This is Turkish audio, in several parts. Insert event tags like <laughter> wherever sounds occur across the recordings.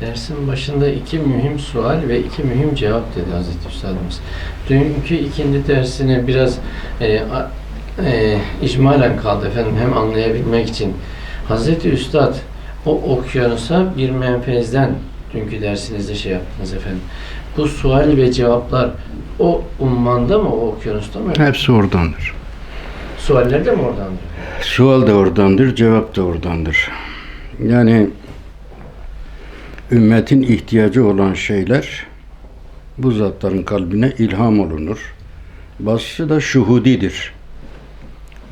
Dersin başında iki mühim sual ve iki mühim cevap dedi Hazreti Üstadımız. Dünkü ikindi dersine biraz e, a- e, icmalen kaldı efendim hem anlayabilmek için. Hazreti Üstad o okyanusa bir menfezden dünkü dersinizde şey yaptınız efendim. Bu sual ve cevaplar o ummanda mı o okyanusta mı? Hepsi oradandır. Sualler de mi oradandır? Sual da oradandır, cevap da oradandır. Yani ümmetin ihtiyacı olan şeyler bu zatların kalbine ilham olunur. Bazısı da şuhudidir.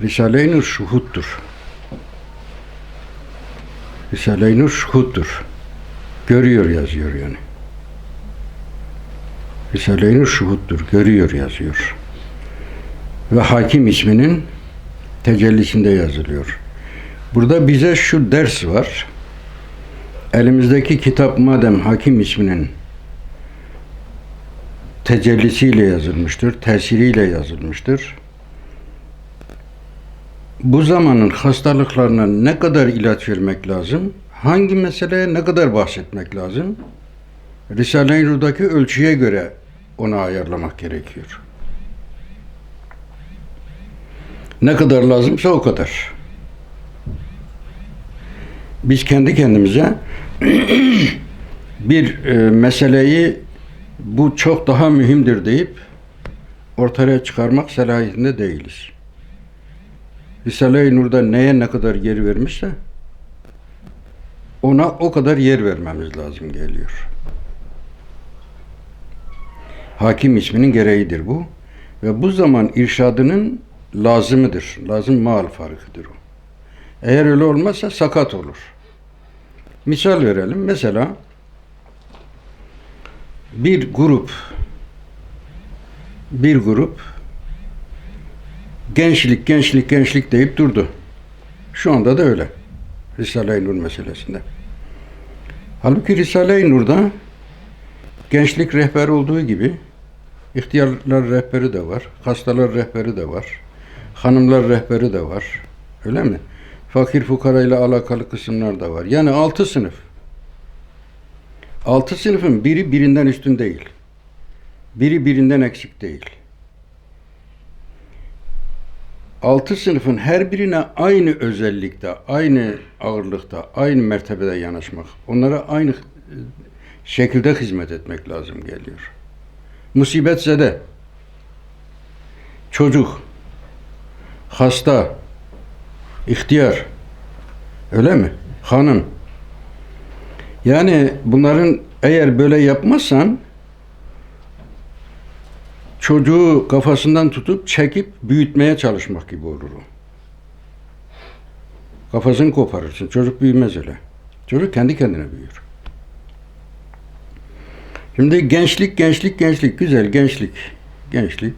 Risale-i Nur şuhuttur. Risale-i Nur şuhuttur. Görüyor yazıyor yani. Risale-i Nur şuhuttur. Görüyor yazıyor. Ve hakim isminin tecellisinde yazılıyor. Burada bize şu ders var. Elimizdeki kitap madem Hakim isminin tecellisiyle yazılmıştır, tesiriyle yazılmıştır. Bu zamanın hastalıklarına ne kadar ilaç vermek lazım? Hangi meseleye ne kadar bahsetmek lazım? Risale-i Nur'daki ölçüye göre onu ayarlamak gerekiyor. Ne kadar lazımsa o kadar. Biz kendi kendimize bir e, meseleyi bu çok daha mühimdir deyip ortaya çıkarmak selahiyetinde değiliz. Risale-i Nur'da neye ne kadar yer vermişse ona o kadar yer vermemiz lazım geliyor. Hakim isminin gereğidir bu. Ve bu zaman irşadının lazımıdır. Lazım mal farkıdır o. Eğer öyle olmazsa sakat olur. Misal verelim. Mesela bir grup bir grup gençlik, gençlik, gençlik deyip durdu. Şu anda da öyle. Risale-i Nur meselesinde. Halbuki Risale-i Nur'da gençlik rehber olduğu gibi ihtiyarlar rehberi de var, hastalar rehberi de var, hanımlar rehberi de var. Öyle mi? Fakir fukara ile alakalı kısımlar da var. Yani altı sınıf. Altı sınıfın biri birinden üstün değil. Biri birinden eksik değil. Altı sınıfın her birine aynı özellikte, aynı ağırlıkta, aynı mertebede yanaşmak, onlara aynı e, şekilde hizmet etmek lazım geliyor. Musibetse çocuk, hasta, ihtiyar, öyle mi? Hanım. Yani bunların eğer böyle yapmazsan çocuğu kafasından tutup çekip büyütmeye çalışmak gibi olur o. Kafasını koparırsın. Çocuk büyümez öyle. Çocuk kendi kendine büyür. Şimdi gençlik, gençlik, gençlik. Güzel gençlik. Gençlik.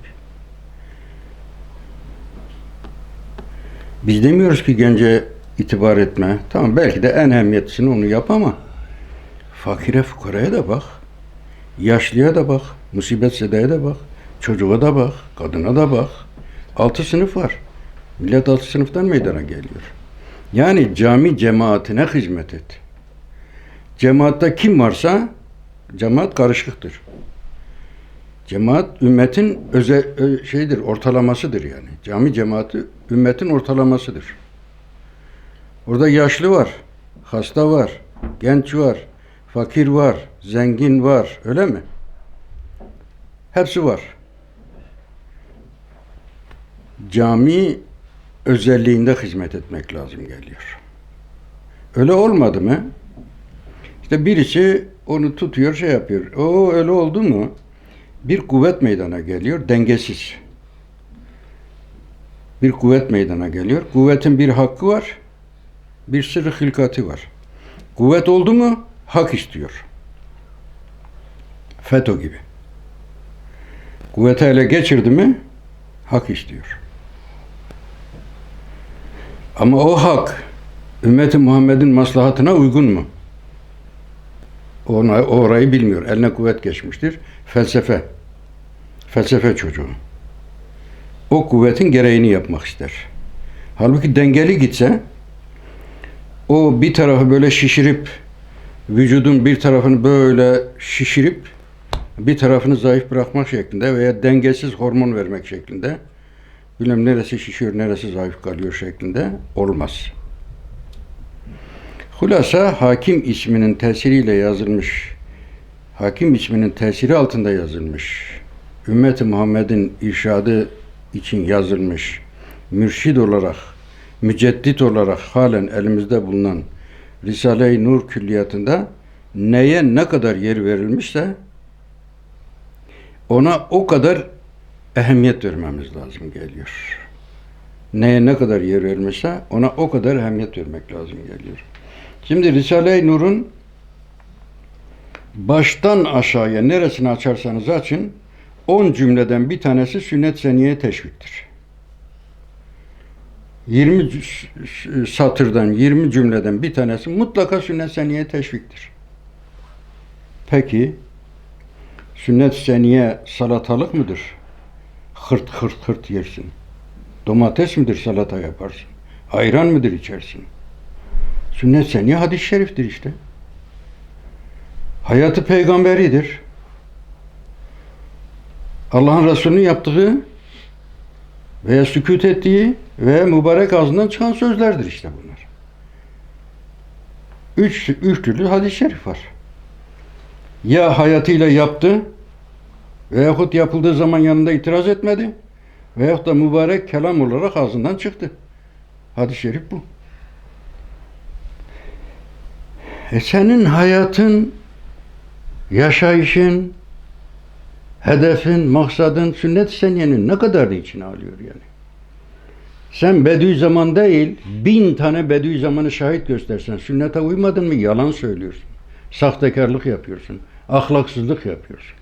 Biz demiyoruz ki gence itibar etme. Tamam belki de en ehemmiyetlisini onu yap ama fakire fukaraya da bak. Yaşlıya da bak. Musibet sedaya da bak. Çocuğa da bak. Kadına da bak. Altı sınıf var. Millet altı sınıftan meydana geliyor. Yani cami cemaatine hizmet et. Cemaatte kim varsa cemaat karışıktır. Cemaat ümmetin özel ö- şeydir, ortalamasıdır yani. Cami cemaati ümmetin ortalamasıdır. Orada yaşlı var, hasta var, genç var, fakir var, zengin var, öyle mi? Hepsi var. Cami özelliğinde hizmet etmek lazım geliyor. Öyle olmadı mı? İşte birisi onu tutuyor, şey yapıyor. O öyle oldu mu? Bir kuvvet meydana geliyor, dengesiz. Bir kuvvet meydana geliyor. Kuvvetin bir hakkı var, bir sırrı hilkati var. Kuvvet oldu mu, hak istiyor. FETÖ gibi. Kuvveti ele geçirdi mi, hak istiyor. Ama o hak, ümmeti Muhammed'in maslahatına uygun mu? Ona, orayı bilmiyor. Eline kuvvet geçmiştir. Felsefe. Felsefe çocuğu. O kuvvetin gereğini yapmak ister. Halbuki dengeli gitse o bir tarafı böyle şişirip vücudun bir tarafını böyle şişirip bir tarafını zayıf bırakmak şeklinde veya dengesiz hormon vermek şeklinde bilmem neresi şişiyor neresi zayıf kalıyor şeklinde olmaz. Hulasa hakim isminin tesiriyle yazılmış, hakim isminin tesiri altında yazılmış, ümmeti Muhammed'in irşadı için yazılmış, mürşid olarak, müceddit olarak halen elimizde bulunan Risale-i Nur külliyatında neye ne kadar yer verilmişse ona o kadar ehemmiyet vermemiz lazım geliyor. Neye ne kadar yer verilmişse ona o kadar ehemmiyet vermek lazım geliyor. Şimdi Risale-i Nur'un baştan aşağıya neresini açarsanız açın 10 cümleden bir tanesi sünnet seniyeye teşviktir. 20 cü- satırdan 20 cümleden bir tanesi mutlaka sünnet seniyeye teşviktir. Peki sünnet seniye salatalık mıdır? Hırt hırt hırt yersin. Domates midir salata yaparsın? Ayran mıdır içersin? Sünnet seniye hadis-i şeriftir işte. Hayatı peygamberidir. Allah'ın Resulü'nün yaptığı veya sükut ettiği ve mübarek ağzından çıkan sözlerdir işte bunlar. Üç, üç türlü hadis-i şerif var. Ya hayatıyla yaptı veyahut yapıldığı zaman yanında itiraz etmedi veyahut da mübarek kelam olarak ağzından çıktı. Hadis-i şerif bu. E senin hayatın, yaşayışın, hedefin, maksadın sünnet-i seniyenin ne kadarını içine alıyor yani? Sen Bediüzzaman değil, bin tane Bediüzzaman'ı şahit göstersen, sünnete uymadın mı yalan söylüyorsun. Sahtekarlık yapıyorsun, ahlaksızlık yapıyorsun.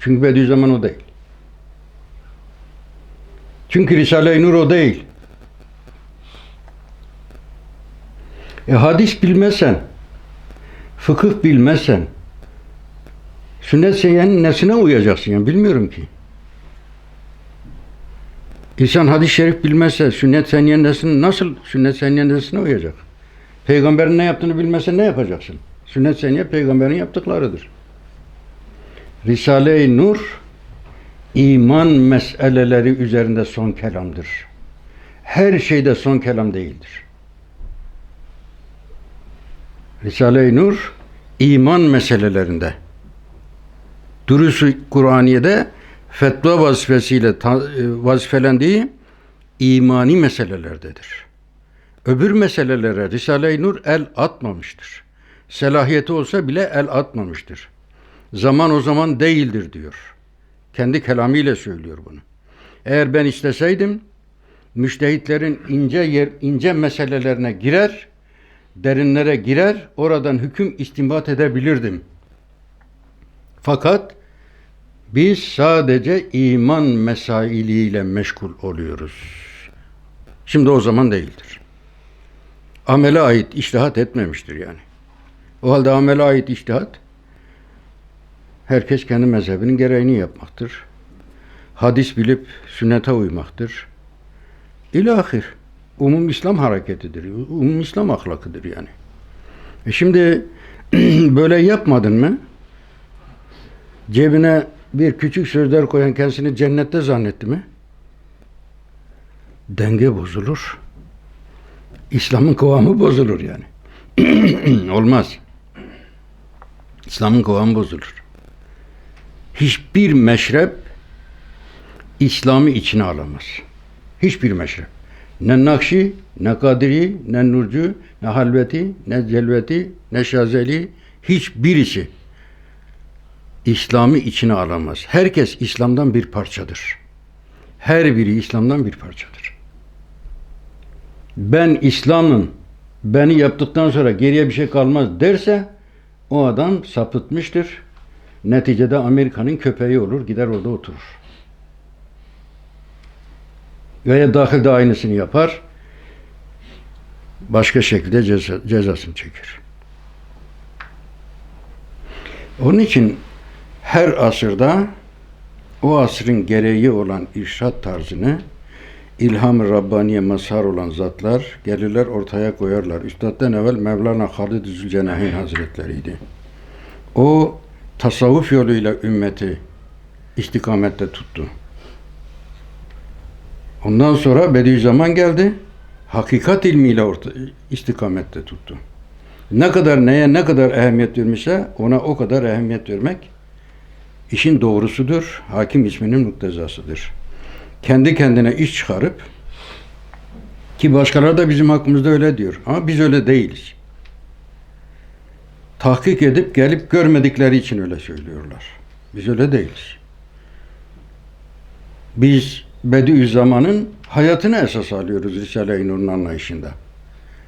Çünkü Bediüzzaman o değil. Çünkü Risale-i Nur o değil. E hadis bilmezsen, fıkıh bilmezsen, sünnet seniyenin nesine uyacaksın yani bilmiyorum ki. İnsan hadis-i şerif bilmezse sünnet seniyenin nesine, nasıl sünnet seniyenin nesine uyacak? Peygamberin ne yaptığını bilmezsen ne yapacaksın? Sünnet seniye peygamberin yaptıklarıdır. Risale-i Nur iman meseleleri üzerinde son kelamdır. Her şeyde son kelam değildir. Risale-i Nur iman meselelerinde Durusu Kur'aniye'de fetva vazifesiyle e, vazifelendiği imani meselelerdedir. Öbür meselelere Risale-i Nur el atmamıştır. Selahiyeti olsa bile el atmamıştır. Zaman o zaman değildir diyor. Kendi kelamıyla söylüyor bunu. Eğer ben isteseydim müştehitlerin ince yer, ince meselelerine girer, derinlere girer, oradan hüküm istinbat edebilirdim. Fakat biz sadece iman mesailiyle meşgul oluyoruz. Şimdi o zaman değildir. Amele ait iştihat etmemiştir yani. O halde amele ait iştihat herkes kendi mezhebinin gereğini yapmaktır. Hadis bilip sünnete uymaktır. İlahir. Umum İslam hareketidir. Umum İslam ahlakıdır yani. E şimdi <clears throat> böyle yapmadın mı? Cebine bir küçük sözler koyan kendisini cennette zannetti mi? Denge bozulur. İslam'ın kıvamı bozulur yani. <clears throat> Olmaz. İslam'ın kıvamı bozulur. Hiçbir meşrep İslam'ı içine alamaz. Hiçbir meşrep. Ne Nakşi, ne Kadiri, ne Nurcu, ne Halveti, ne Celveti, ne Şazeli hiçbirisi İslam'ı içine alamaz. Herkes İslam'dan bir parçadır. Her biri İslam'dan bir parçadır. Ben İslam'ın beni yaptıktan sonra geriye bir şey kalmaz derse o adam sapıtmıştır. Neticede Amerika'nın köpeği olur, gider orada oturur. Veya dahilde aynısını yapar, başka şekilde ceza, cezasını çeker. Onun için her asırda o asrın gereği olan irşat tarzını ilham-ı Rabbaniye mazhar olan zatlar gelirler ortaya koyarlar. Üstad'dan evvel Mevlana Halid Zülcenahin Hazretleriydi. O tasavvuf yoluyla ümmeti istikamette tuttu. Ondan sonra Bediüzzaman geldi. Hakikat ilmiyle orta, istikamette tuttu. Ne kadar neye ne kadar ehemmiyet vermişse ona o kadar ehemmiyet vermek işin doğrusudur. Hakim isminin muktezasıdır. Kendi kendine iş çıkarıp ki başkaları da bizim hakkımızda öyle diyor. Ama biz öyle değiliz. Tahkik edip gelip görmedikleri için öyle söylüyorlar. Biz öyle değiliz. Biz Bediüzzaman'ın hayatını esas alıyoruz Risale-i Nur'un anlayışında.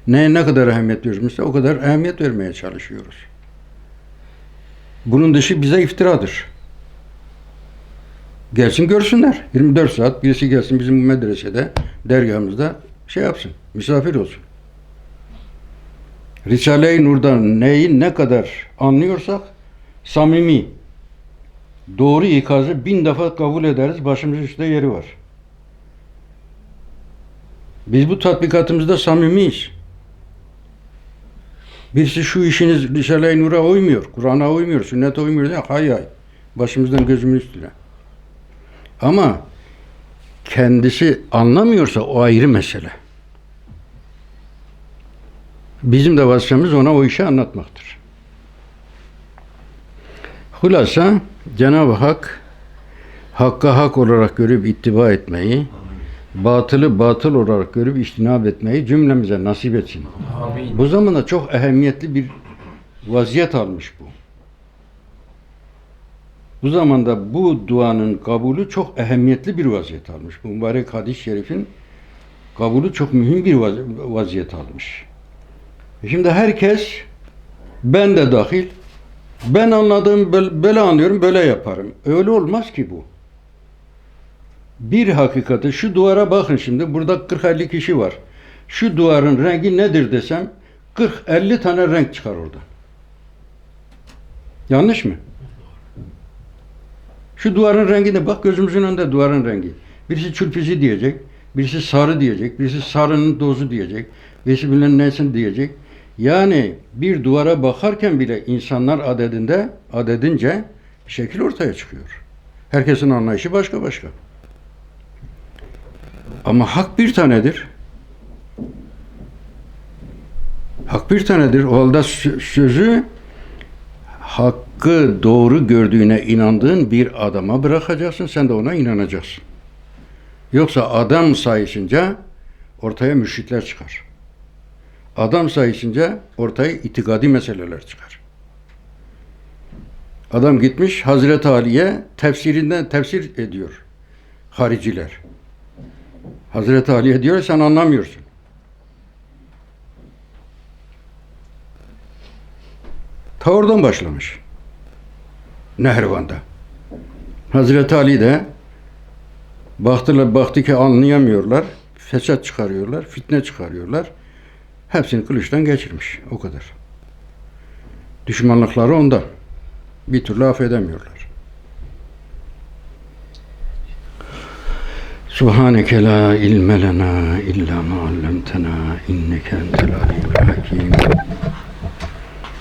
Neye ne kadar ehemmiyet veriyorsa o kadar ehemmiyet vermeye çalışıyoruz. Bunun dışı bize iftiradır. Gelsin görsünler. 24 saat birisi gelsin bizim bu medresede, dergahımızda şey yapsın, misafir olsun. Risale-i Nur'dan neyi ne kadar anlıyorsak samimi, doğru ikazı bin defa kabul ederiz. Başımızın üstte yeri var. Biz bu tatbikatımızda samimiyiz. Birisi şu işiniz Risale-i Nur'a uymuyor, Kur'an'a uymuyor, sünnete uymuyor diye hay hay. Başımızdan gözümün üstüne. Ama kendisi anlamıyorsa o ayrı mesele. Bizim de vazifemiz ona o işi anlatmaktır. Hulasa Cenab-ı Hak hakka hak olarak görüp ittiba etmeyi, batılı batıl olarak görüp iştinab etmeyi cümlemize nasip etsin. Amin. Bu zamanda çok ehemmiyetli bir vaziyet almış bu. Bu zamanda bu duanın kabulü çok ehemmiyetli bir vaziyet almış. Bu mübarek hadis-i şerifin kabulü çok mühim bir vaz- vaziyet almış. Şimdi herkes ben de dahil ben anladığım böyle, anlıyorum böyle yaparım. Öyle olmaz ki bu. Bir hakikati şu duvara bakın şimdi burada 40-50 kişi var. Şu duvarın rengi nedir desem 40-50 tane renk çıkar orada. Yanlış mı? Şu duvarın rengine bak gözümüzün önünde duvarın rengi. Birisi çülpizi diyecek, birisi sarı diyecek, birisi sarının dozu diyecek, birisi bilmem nesin diyecek. Yani bir duvara bakarken bile insanlar adedinde, adedince şekil ortaya çıkıyor. Herkesin anlayışı başka başka. Ama hak bir tanedir. Hak bir tanedir. O halde sö- sözü hakkı doğru gördüğüne inandığın bir adama bırakacaksın. Sen de ona inanacaksın. Yoksa adam sayısınca ortaya müşrikler çıkar. Adam sayısınca ortaya itikadi meseleler çıkar. Adam gitmiş Hazreti Ali'ye tefsirinden tefsir ediyor hariciler. Hazreti Ali'ye diyor sen anlamıyorsun. Ta oradan başlamış. Nehrivan'da. Hazreti Ali de baktılar baktı ki anlayamıyorlar. Fesat çıkarıyorlar, fitne çıkarıyorlar. Hepsini kılıçtan geçirmiş. O kadar. Düşmanlıkları ondan. Bir türlü affedemiyorlar. Subhaneke la ilme lena illa ma allamtena inneke entel alimul hakim.